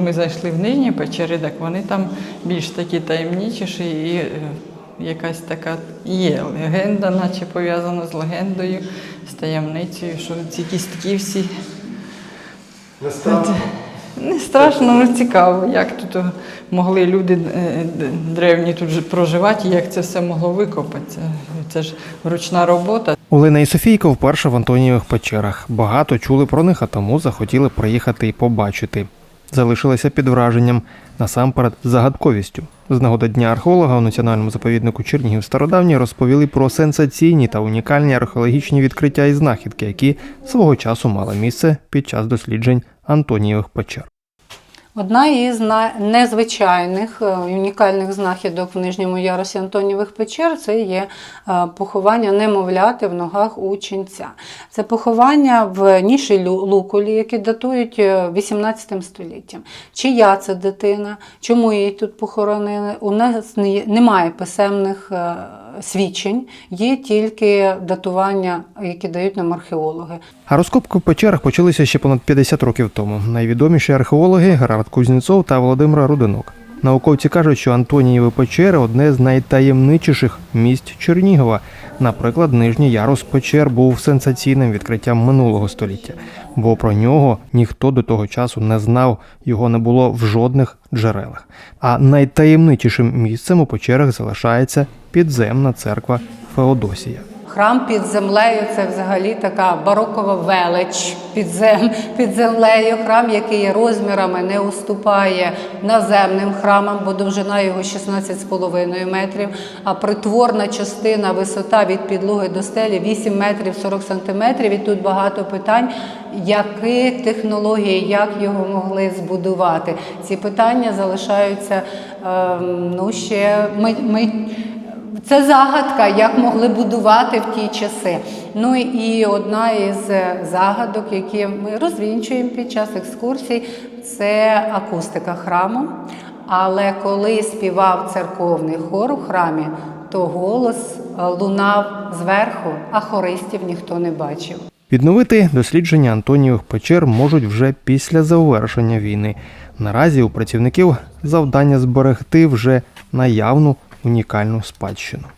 Ми зайшли в нижні печери, так вони там більш такі таємничіші і е, якась така є легенда, наче пов'язана з легендою, з таємницею, що ці кістки всі. Не страшно? Не страшно, але цікаво, як тут е, могли люди е, древні тут проживати, і як це все могло викопатися. Це ж ручна робота. Олена і Софійка вперше в Антонієвих печерах. Багато чули про них, а тому захотіли приїхати і побачити. Залишилися під враженням насамперед загадковістю. З нагоди дня археолога у національному заповіднику Чернігів Стародавні розповіли про сенсаційні та унікальні археологічні відкриття і знахідки, які свого часу мали місце під час досліджень Антонієвих печер. Одна із незвичайних е, унікальних знахідок в нижньому ярусі Антонівих печер це є е, поховання немовляти в ногах у ченця. Це поховання в ніші лукулі, які датують е, 18 століттям. Чия це дитина? Чому її тут похоронили? У нас немає писемних е, свідчень, є тільки датування, які дають нам археологи. А розкопки в печерах почалися ще понад 50 років тому. Найвідоміші археологи Герард Кузнєцов та Володимир Рудинок. Науковці кажуть, що Антонієві печери одне з найтаємничіших місць Чернігова. Наприклад, нижній ярус печер був сенсаційним відкриттям минулого століття, бо про нього ніхто до того часу не знав, його не було в жодних джерелах. А найтаємничішим місцем у печерах залишається підземна церква Феодосія. Храм під землею це взагалі така барокова велич під, зем, під землею. Храм, який розмірами, не уступає наземним храмам, бо довжина його 16,5 метрів, а притворна частина, висота від підлоги до стелі 8 метрів 40 сантиметрів. І тут багато питань, які технології, як його могли збудувати. Ці питання залишаються ем, ну, ще ми. ми це загадка, як могли будувати в ті часи. Ну і одна із е, загадок, які ми розвінчуємо під час екскурсій, це акустика храму. Але коли співав церковний хор у храмі, то голос лунав зверху, а хористів ніхто не бачив. Відновити дослідження Антонієвих печер можуть вже після завершення війни. Наразі у працівників завдання зберегти вже наявну унікальну спадщину.